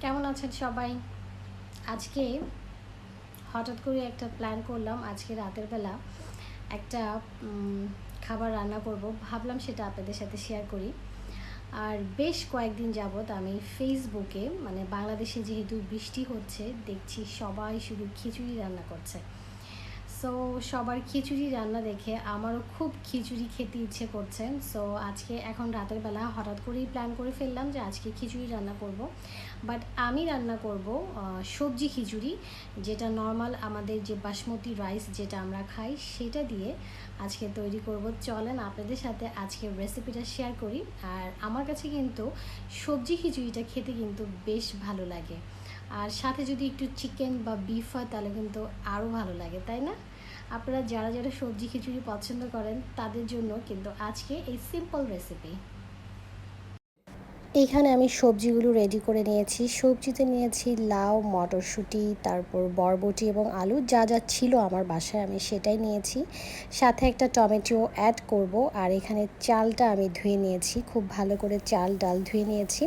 কেমন আছেন সবাই? আজকে হঠাৎ করে একটা প্ল্যান করলাম, আজকে রাতের বেলা একটা খাবার রান্না করব। ভাবলাম সেটা আপনাদের সাথে শেয়ার করি। আর বেশ কয়েকদিন যাবৎ আমি ফেসবুকে মানে বাংলাদেশে যেহেতু বৃষ্টি হচ্ছে, দেখছি সবাই শুধু খিচুড়ি রান্না করছে। সো সবার খিচুড়ি রান্না দেখে আমারও খুব খিচুড়ি খেতে ইচ্ছে করছে। সো আজকে এখন রাতের বেলা হঠাৎ করেই প্ল্যান করে ফেললাম যে আজকে খিচুড়ি রান্না করব। বাট আমি রান্না করব সবজি খিচুড়ি, যেটা নর্মাল আমাদের যে বাসমতি রাইস যেটা আমরা খাই, সেটা দিয়ে আজকে তৈরি করব। চলেন আপনাদের সাথে আজকে রেসিপিটা শেয়ার করি। আর আমার কাছে কিন্তু সবজি খিচুড়িটা খেতে কিন্তু বেশ ভালো লাগে। আর সাথে যদি একটু চিকেন বা বিফ হয়, তাহলে কিন্তু আরও ভালো লাগে, তাই না? আপনারা যারা যারা সবজি খিচুড়ি পছন্দ করেন, তাদের জন্য কিন্তু আজকে এই সিম্পল রেসিপি এখানে আমি সবজিগুলো রেডি করে নিয়েছি। সবজিতে নিয়েছি লাউ, মটরশুঁটি, তারপর বরবটি এবং আলু। যা যা ছিল আমার বাসায় আমি সেটাই নিয়েছি। সাথে একটা টমেটো অ্যাড করব। আর এখানে চালটা আমি ধুয়ে নিয়েছি। খুব ভালো করে চাল, ডাল ধুয়ে নিয়েছি।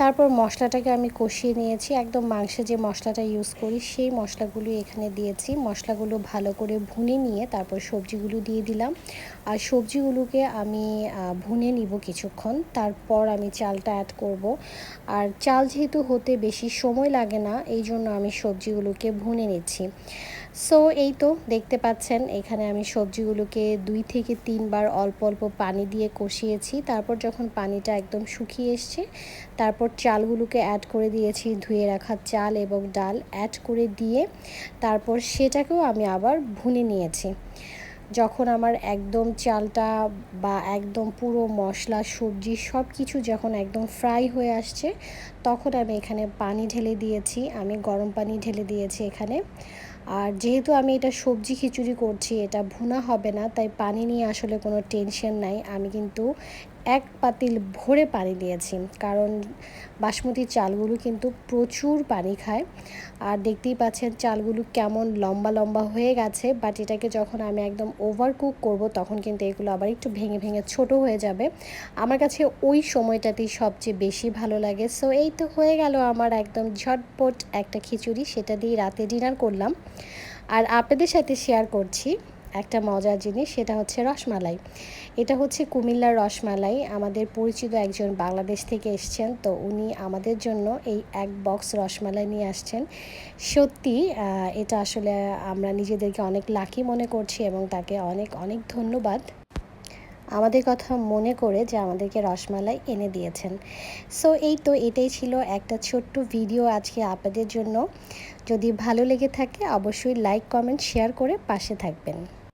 তারপর মশলাটাকে আমি কষিয়ে নিয়েছি। একদম মাংসে যে মশলাটা ইউজ করি, সেই মশলাগুলো এখানে দিয়েছি। মশলাগুলো ভালো করে ভুনে নিয়ে তারপর সবজিগুলো দিয়ে দিলাম। আর সবজিগুলোকে আমি ভুনে নিব কিছুক্ষণ। তারপর আমি চালটা অ্যাড করব। আর চাল যেহেতু হতে বেশি সময় লাগে না এই জন্য আমি সবজিগুলোকে ভুনে নিচ্ছি। সো এই তো দেখতে পাচ্ছেন, এখানে আমি সবজিগুলোকে দুই থেকে তিনবার অল্প অল্প পানি দিয়ে কষিয়েছি। তারপর যখন পানিটা একদম শুকিয়ে এসছে, তারপর চালগুলোকে অ্যাড করে দিয়েছি, ধুয়ে রাখা চাল এবং ডাল অ্যাড করে দিয়ে, তারপর সেটাকেও আমি আবার ভুনে নিয়েছি। যখন আমার একদম চালটা বা একদম পুরো মশলা, সবজি সব কিছু যখন একদম ফ্রাই হয়ে আসছে, তখন আমি এখানে পানি ঢেলে দিয়েছি। আমি গরম পানি ঢেলে দিয়েছি এখানে। আর যেহেতু আমি এটা সবজি খিচুড়ি করছি, এটা ভুনা হবে না, তাই পানি নিয়ে আসলে কোনো টেনশন নাই। আমি কিন্তু এক পাতিল ভরে পানি দিয়েছি। কারণ বাসমতি চালগুলো কিন্তু প্রচুর পানি খায়। আর দেখতেই পাচ্ছেন চালগুলো কেমন লম্বা লম্বা হয়ে গেছে বাট এটাকে যখন আমি একদম ওভার কুক করব, তখন কিন্তু এগুলো আবার একটু ভেঙে ভেঙে ছোট হয়ে যাবে। আমার কাছে ওই সময়টাতেই সবচেয়ে বেশি ভালো লাগে। সো এই তো হয়ে গেল আমার একদম ঝটপট একটা খিচুড়ি। সেটা দিয়ে রাতে ডিনার করলাম। আর আপনাদের সাথে শেয়ার করছি। একটা মজার জিনিস, সেটা হচ্ছে রসমালাই। এটা হচ্ছে কুমিল্লার রসমালাই। আমাদের পরিচিত একজন বাংলাদেশ থেকে এসছেন, তো উনি আমাদের জন্য এই এক বক্স রসমালাই নিয়ে আসছেন। সত্যি এটা আসলে আমরা নিজেদেরকে অনেক লাকি মনে করছি এবং তাকে অনেক অনেক ধন্যবাদ। আমাদের কথা মনে করে যে আমাদেরকে রসমালাই এনে দিয়েছেন। সো এই তো এটাই ছিল একটা ছোট্ট ভিডিও আজকে আপনাদের জন্য। যদি ভালো লেগে থাকে, অবশ্যই লাইক কমেন্ট শেয়ার করে পাশে থাকবেন।